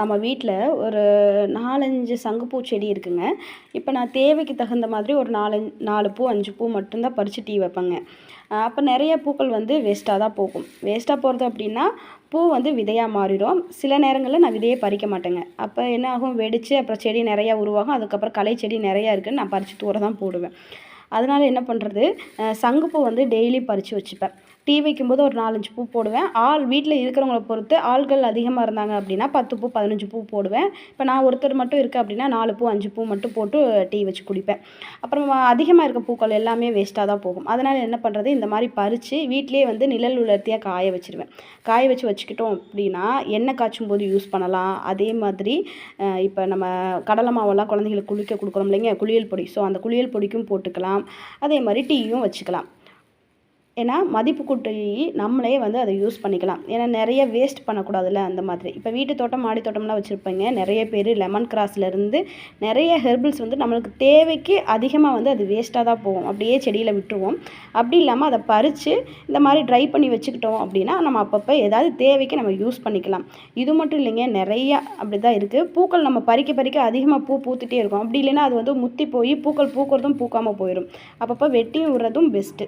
நம்ம வீட்டில் ஒரு நாலஞ்சு சங்குப்பூ செடி இருக்குங்க. இப்போ நான் தேவைக்கு தகுந்த மாதிரி ஒரு நாலஞ்சு நாலு பூ அஞ்சு பூ மட்டும்தான் பறித்து டீ வைப்பேங்க. அப்போ நிறைய பூக்கள் வந்து வேஸ்ட்டாக தான் போகும். வேஸ்ட்டாக போகிறது அப்படின்னா பூ வந்து விதையாக மாறிடும். சில நேரங்களில் நான் விதையே பறிக்க மாட்டேங்க. அப்போ என்ன ஆகும்? வெடித்து அப்புறம் செடி நிறையா உருவாகும். அதுக்கப்புறம் களை செடி நிறையா இருக்குதுன்னு நான் பறித்து தூர தான் போடுவேன். அதனால் என்ன பண்ணுறது சங்குப்பூ வந்து டெய்லி பறித்து வச்சுப்பேன். டீ வைக்கும்போது ஒரு நாலஞ்சு பூ போடுவேன். ஆள் வீட்டில் இருக்கிறவங்கள பொறுத்து ஆள்கள் அதிகமாக இருந்தாங்க அப்படின்னா பத்து பூ பதினஞ்சு பூ போடுவேன். இப்போ நான் ஒருத்தர் மட்டும் இருக்கேன் அப்படின்னா நாலு பூ அஞ்சு பூ மட்டும் போட்டு டீ வச்சு குடிப்பேன். அப்புறம் அதிகமாக இருக்க பூக்கள் எல்லாமே வேஸ்ட்டாக தான் போகும். அதனால் என்ன பண்ணுறது இந்த மாதிரி பறித்து வீட்டிலேயே வந்து நிழல் உலர்த்தியாக காய வச்சுருவேன். காய வச்சு வச்சுக்கிட்டோம் அப்படின்னா எண்ணெய் காய்ச்சும் போது யூஸ் பண்ணலாம். அதே மாதிரி இப்போ நம்ம கடலை மாவெல்லாம் குழந்தைங்களுக்கு குளிக்க கொடுக்குறோம் இல்லைங்க? குளியல் பொடி. ஸோ அந்த குளியல் பொடிக்கும் போட்டுக்கலாம். அதே மாதிரி டீயும் வச்சுக்கலாம். ஏன்னா மதிப்பு கூட்டி நம்மளே வந்து அதை யூஸ் பண்ணிக்கலாம். ஏன்னா நிறைய வேஸ்ட் பண்ணக்கூடாதுல்ல அந்த மாதிரி. இப்போ வீட்டு தோட்டம் மாடி தோட்டம்லாம் வச்சுருப்பீங்க. நிறைய பேர் லெமன் கிராஸ்லேருந்து நிறைய ஹெர்பிள்ஸ் வந்து நம்மளுக்கு தேவைக்கு அதிகமாக வந்து அது வேஸ்ட்டாக தான் போகும். அப்படியே செடியில் விட்டுருவோம். அப்படி இல்லாமல் அதை பறித்து இந்த மாதிரி ட்ரை பண்ணி வச்சுக்கிட்டோம் அப்படின்னா நம்ம அப்பப்போ ஏதாவது தேவைக்கு நம்ம யூஸ் பண்ணிக்கலாம். இது மட்டும் இல்லைங்க நிறையா அப்படி தான் இருக்குது பூக்கள் நம்ம பறிக்க பறிக்க அதிகமாக பூ பூத்துட்டே இருக்கும். அப்படி இல்லைன்னா அது வந்து முத்தி போய் பூக்கள் பூக்கிறதும் பூக்காமல் போயிடும் அப்பப்போ வெட்டி விடுறதும் பெஸ்ட்டு